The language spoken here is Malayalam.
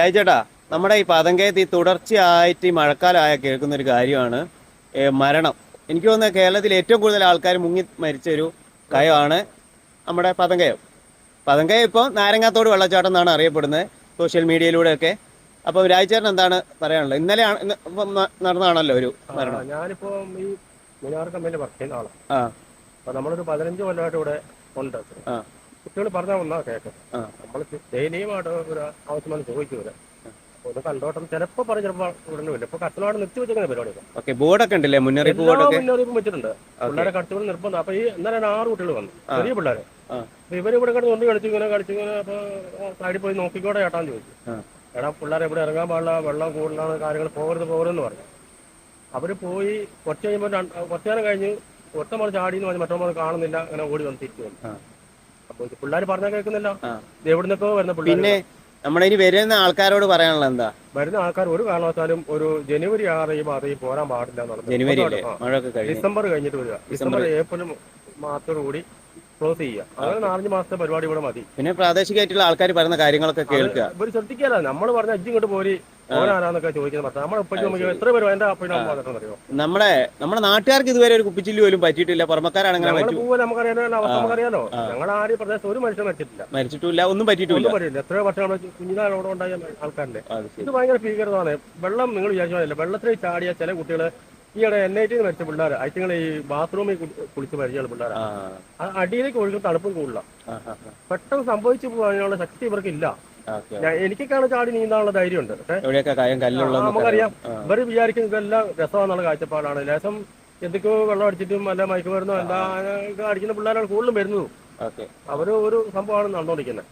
രാജേട്ടാ നമ്മുടെ ഈ പതങ്കയത്ത് ഈ തുടർച്ചയായിട്ട് ഈ മഴക്കാലമായ കേൾക്കുന്ന ഒരു കാര്യമാണ് മരണം. എനിക്ക് തോന്നുന്നത് കേരളത്തിൽ ഏറ്റവും കൂടുതൽ ആൾക്കാർ മുങ്ങി മരിച്ച ഒരു കയമാണ് നമ്മുടെ പതങ്കയം പതങ്കയം ഇപ്പോൾ നാരങ്ങാത്തോട് വെള്ളച്ചാട്ടം എന്നാണ് അറിയപ്പെടുന്നത് സോഷ്യൽ മീഡിയയിലൂടെയൊക്കെ. അപ്പോൾ രാജ്ചേട്ടൻ എന്താണ് പറയാനുള്ളത്? ഇന്നലെ നടന്നാണല്ലോ ഒരു മരണം. ഞാനിപ്പോ ഈ മിനാർ കമ്പനിയിൽ വർക്ക് ചെയ്യുന്ന ആളാണ് ആ. അപ്പൊ നമ്മളൊരു പതിനഞ്ച് കൊല്ലമായിട്ട് ഇവിടെ ഉണ്ട്. കുട്ടികൾ പറഞ്ഞാൽ ഒന്നാ കേൾക്കും ആ. നമ്മൾ ദയനീയമായിട്ട് ഒരു ആവശ്യമാണ് ചോദിക്കൂല അപ്പൊ ഒന്ന് കണ്ടോട്ടം ചിലപ്പോ പറഞ്ഞ ചിലപ്പോ ഉടനെ ഇപ്പൊ കർശനമായിട്ട് നിർത്തി വെച്ചിരിക്കുന്ന പരിപാടി ഓക്കെ ബോർഡൊക്കെ ഉണ്ടല്ലേ? മുന്നറിയിപ്പ് ബോർഡൊക്കെ? മുന്നറിയിപ്പും വെച്ചിട്ടുണ്ട്. പിള്ളേരെ കടത്തുകൾ നിർബന്ധം. അപ്പൊ ഈ ഇന്നലെ ആറ് കുട്ടികൾ വന്നു. ചെറിയ പിള്ളേരെ. അപ്പൊ ഇവർ ഇവിടെ കിടന്ന് കൊണ്ട് കളിച്ചു ഇങ്ങനെ കളിച്ചു ഇങ്ങനെ അപ്പൊ സൈഡിൽ പോയി നോക്കിക്കോടെ ചേട്ടാന്ന് ചോദിച്ചു. എടാ പിള്ളേരെ ഇവിടെ ഇറങ്ങാൻ പാടില്ല വെള്ളം കൂടുതലാണ് കാര്യങ്ങൾ പോകരുത് പോകരുതെന്ന് പറഞ്ഞു. അവർ പോയി കുറച്ച് കഴിയുമ്പോൾ കുറച്ചു നേരം കഴിഞ്ഞ് ഒറ്റ മണി ചാടി എന്ന് പറഞ്ഞ് കാണുന്നില്ല അങ്ങനെ ഓടി വന്ന് തിരിച്ചു വന്നു. പിള്ളേർ പറഞ്ഞാൽ കേൾക്കുന്നില്ല. എവിടുന്നൊക്കെ വരുന്ന പിള്ളേർ പിന്നെ നമ്മുടെ ഇനി വരുന്ന ആൾക്കാരോട് പറയാനുള്ള എന്താ? വരുന്ന ആൾക്കാർ ഒരു കാരണവശാലും ഒരു ജനുവരി ആറ് ഈ പോരാൻ പാടില്ല എന്നുള്ളത് ജനുവരി അല്ലേ ആ. മഴയൊക്കെ കഴിഞ്ഞു. ഡിസംബർ കഴിഞ്ഞിട്ട് വരിക. ഡിസംബർ. ഏപ്രിൽ മാസത്തോടു കൂടി ക്ലോസ് ചെയ്യുക. അതായത് നാലഞ്ച് മാസത്തെ പരിപാടി ഇവിടെ മതി. പിന്നെ പ്രാദേശികമായിട്ടുള്ള ആൾക്കാർ പറയുന്ന കാര്യങ്ങളൊക്കെ കേൾക്കുക. ഇവർ ശ്രദ്ധിക്കാല്ല നമ്മൾ പറഞ്ഞ അജ്ജി ഇങ്ങോട്ട് പോരി. ചോദിക്കുന്നത് ഉപ്പയ്ക്ക് നമുക്ക് എത്ര പേര് എന്റെ അപ്പനും അമ്മ വന്നിട്ടുണ്ടോ നമ്മുടെ നമ്മുടെ നാട്ടുകാർക്ക് ഇതുവരെ ഒരു കുപ്പിച്ചില്ലി പോലും പറ്റിയിട്ടില്ല. പുറമക്കാരാണെങ്കിൽ നമുക്കറിയാലോ അവസ്ഥ ആ. പ്രദേശത്ത് ഒരു മനുഷ്യൻ മരിച്ചിട്ടില്ല. മരിച്ചിട്ടില്ല ഒന്നും പറ്റിയിട്ടില്ല. ഒന്നും പറ്റില്ല എത്രയോ വർഷം നമ്മുടെ കുഞ്ഞിനാൾ അവിടെ ഉണ്ടായ ആൾക്കാരില്ലേ? ഇത് ഭയങ്കര വെള്ളം നിങ്ങൾ വിചാരിച്ചാൽ വെള്ളത്തിൽ ചാടിയ ചില കുട്ടികൾ ഈയിടെ എൻ ഐ ടി മരിച്ച പിള്ളേർ ഈ ബാത്റൂമിൽ കുളിച്ച് പരിചയമുള്ള പിള്ളേർ ആ, അടിയിലേക്ക് ഒഴുകും തണുപ്പും കൂടുതലാണ്. പെട്ടെന്ന് സംഭവിച്ചു പോകാനുള്ള ശക്തി ഇവർക്കില്ല. എനിക്കൊക്കെയാണ് ചാടി നീന്താനുള്ള ധൈര്യമുണ്ട്. പക്ഷേ നമുക്കറിയാം. ഇവർ വിചാരിക്കുന്നത് ഇതെല്ലാം രസമാണെന്നുള്ള കാഴ്ചപ്പാടാണ്. ലേശം എന്തൊക്കെയോ വെള്ളം അടിച്ചിട്ടും അല്ല മയക്കുമരുന്നോ എന്താ അടിക്കുന്ന പിള്ളേരാണ് കൂടുതലും വരുന്നതും. അവർ ഒരു സംഭവമാണ് നടന്നുകൊണ്ടിരിക്കുന്നത്.